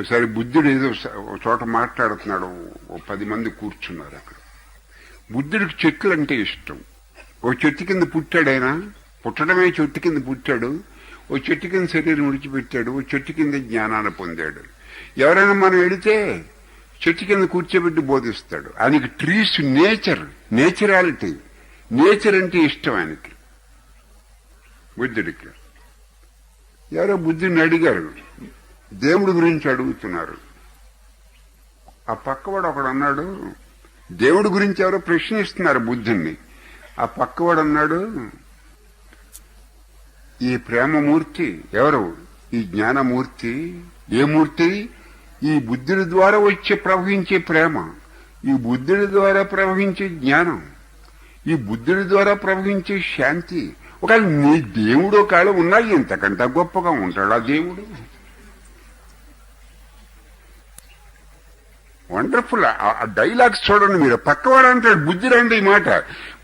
ఒకసారి బుద్ధుడు ఏదో ఒక చోట మాట్లాడుతున్నాడు. ఓ పది మంది కూర్చున్నారు అక్కడ. బుద్ధుడికి చెట్లు అంటే ఇష్టం. ఓ చెట్టు కింద పుట్టాడు ఆయన. పుట్టడమే చెట్టు కింద పుట్టాడు. ఓ చెట్టు కింద శరీరం విడిచిపెట్టాడు. ఓ చెట్టు కింద జ్ఞానాన్ని పొందాడు. ఎవరైనా మనం వెళితే చెట్టు కింద కూర్చోబెట్టి బోధిస్తాడు. ఆయనకి ట్రీస్ నేచర్ నేచురాలిటీ. నేచర్ అంటే ఇష్టం ఆయనకి. బుద్ధుడికి. ఎవరో బుద్ధుడిని అడిగారు. దేవుడి గురించి అడుగుతున్నారు. ఆ పక్కవాడు ఒకడు అన్నాడు దేవుడి గురించి ఎవరో ప్రశ్నిస్తున్నారు బుద్ధుణ్ణి. ఆ పక్కవాడు అన్నాడు ఈ ప్రేమమూర్తి ఎవరు? ఈ జ్ఞానమూర్తి? ఏ మూర్తి? ఈ బుద్ధుడి ద్వారా వచ్చి ప్రవహించే ప్రేమ ఈ బుద్ధుడి ద్వారా ప్రవహించే జ్ఞానం ఈ బుద్ధుడి ద్వారా ప్రవహించే శాంతి. ఒక నీ దేవుడు ఒకవేళ ఉన్నా ఇంతకంటే గొప్పగా ఉంటాడు ఆ దేవుడు? వండర్ఫుల్ ఆ డైలాగ్స్ చూడండి మీరు. పక్కవాడు అంటాడు బుద్ధుడు రండి ఈ మాట.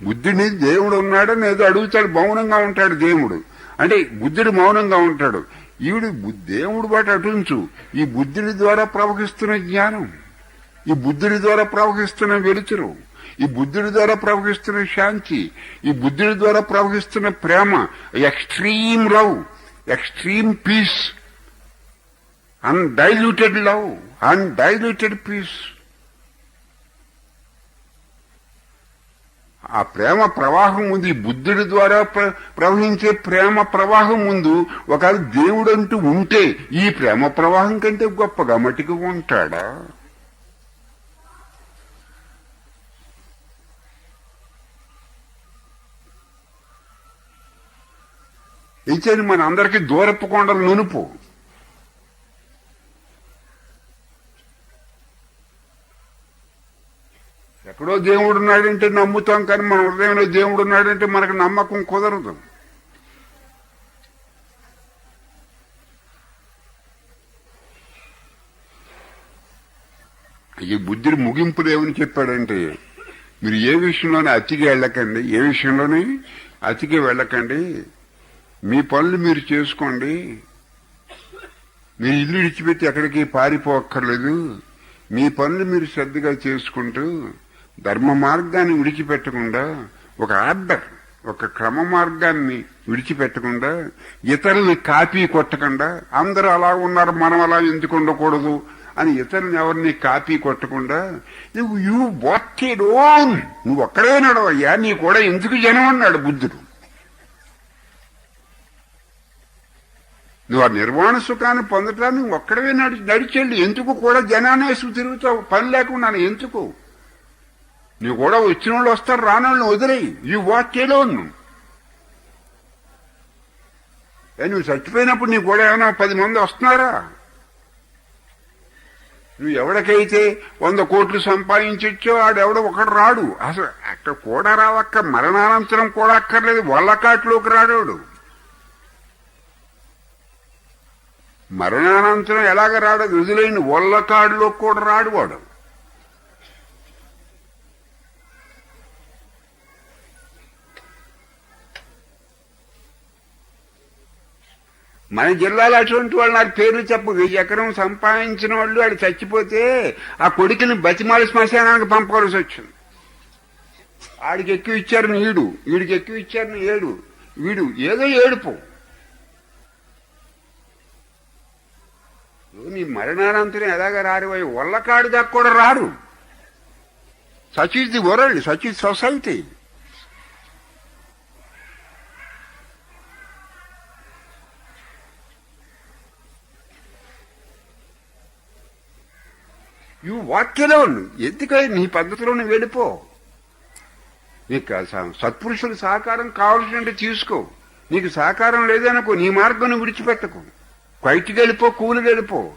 బుద్ధుడిని దేవుడు ఉన్నాడని ఏదో అడుగుతాడు మౌనంగా ఉంటాడు దేవుడు. అంటే బుద్ధుడు మౌనంగా ఉంటాడు. ఈవిడు దేవుడు బాట అటుంచు ఈ బుద్ధుడి ద్వారా ప్రవహిస్తున్న జ్ఞానం. ఈ బుద్ధుడి ద్వారా ప్రవహిస్తున్న వెలుతురు. ఈ బుద్ధుడి ద్వారా ప్రవహిస్తున్న శాంతి. ఈ బుద్ధుడి ద్వారా ప్రవహిస్తున్న ప్రేమ. Extreme love extreme peace undiluted love undiluted peace ఆ ప్రేమ ప్రవాహం ముందు ఈ బుద్ధుడి ద్వారా ప్ర- ప్రవహించే ప్రేమ ప్రవాహం ముందు ఒకవేళ దేవుడు అంటూ ఉంటే ఈ ప్రేమ ప్రవాహం కంటే గొప్పగా మటుకు ఉంటాడా? ఇచ్చేది మన అందరికీ దూరపు కొండలు నునుపు. ఎక్కడో దేవుడు ఉన్నాడంటే నమ్ముతాం కానీ మన హృదయంలో దేవుడు ఉన్నాడంటే మనకు నమ్మకం కుదరదు. ఈ బుద్ధుడు ముగింపులు ఏమని చెప్పాడంటే మీరు ఏ విషయంలోనే అతికి వెళ్ళకండి ఏ విషయంలోనే అతికి వెళ్ళకండి మీ పనులు మీరు చేసుకోండి మీరు ఇల్లు విడిచిపెట్టి ఎక్కడికి పారిపోక్కర్లేదు మీ పనులు మీరు శ్రద్ధగా చేసుకుంటూ ధర్మ మార్గాన్ని విడిచిపెట్టకుండా ఒక ఆర్డర్ ఒక క్రమ మార్గాన్ని విడిచిపెట్టకుండా ఇతరుల్ని కాపీ కొట్టకుండా అందరూ అలా ఉన్నారు మనం అలా ఎందుకు ఉండకూడదు అని ఇతరుని ఎవరిని కాపీ కొట్టకుండా నువ్వు యూ ఓన్ నువ్వు ఒక్కడే నడవయ్యా నీ కూడా ఎందుకు జనం అన్నాడు బుద్ధుడు? నువ్వు ఆ నిర్వాణ సుఖాన్ని పొందటానికి నువ్వు ఒక్కడవే నడి నడిచెళ్ళి. ఎందుకు కూడా జనానేసి తిరుగుతావు? పని లేకుండా ఎందుకు? నువ్వు కూడా వచ్చిన వాళ్ళు వస్తారు రానోళ్ళని వదిలేయి. ఈ వాక్యలో నువ్వు నువ్వు చచ్చిపోయినప్పుడు నీకు కూడా ఏమైనా పది మంది వస్తున్నారా? నువ్వు ఎవరికైతే వంద కోట్లు సంపాదించొచ్చో ఆడెవడో ఒకడు రాడు. అసలు అక్కడ కూడా రావక్క మరణానంతరం కూడా అక్కర్లేదు. వల్లకాట్లోకి రాడోడు. మరణానంతరం ఎలాగ రాడదు వదిలేని వల్లకాడులోకి కూడా రాడు వాడు. మన జిల్లాలో అటువంటి వాళ్ళు నాకు పేర్లు చెప్పు వెయ్యి ఎకరం సంపాదించిన వాళ్ళు వాడు చచ్చిపోతే ఆ కొడుకుని బతిమాల శ్మశానానికి పంపవలసి వచ్చింది. ఆడికి ఎక్కువ ఇచ్చారు ఈడు వీడికి ఎక్కువ ఇచ్చారు ఏడు. వీడు ఏదో ఏడుపు. నీ మరణానంతరం ఎలాగ రారిపోయి ఒళ్ళకాడు దాకా కూడా రారు. Such the world such society. నువ్వు వాక్యలో ఎందుకై నీ పద్ధతిలో నువ్వు వెళ్ళిపో? నీకు సత్పురుషుల సహకారం కావాల్సినట్టు తీసుకో. నీకు సహకారం లేదనుకో నీ మార్గం విడిచిపెట్టకు. బయటికి వెళ్ళిపో కూలి వెళ్ళిపో.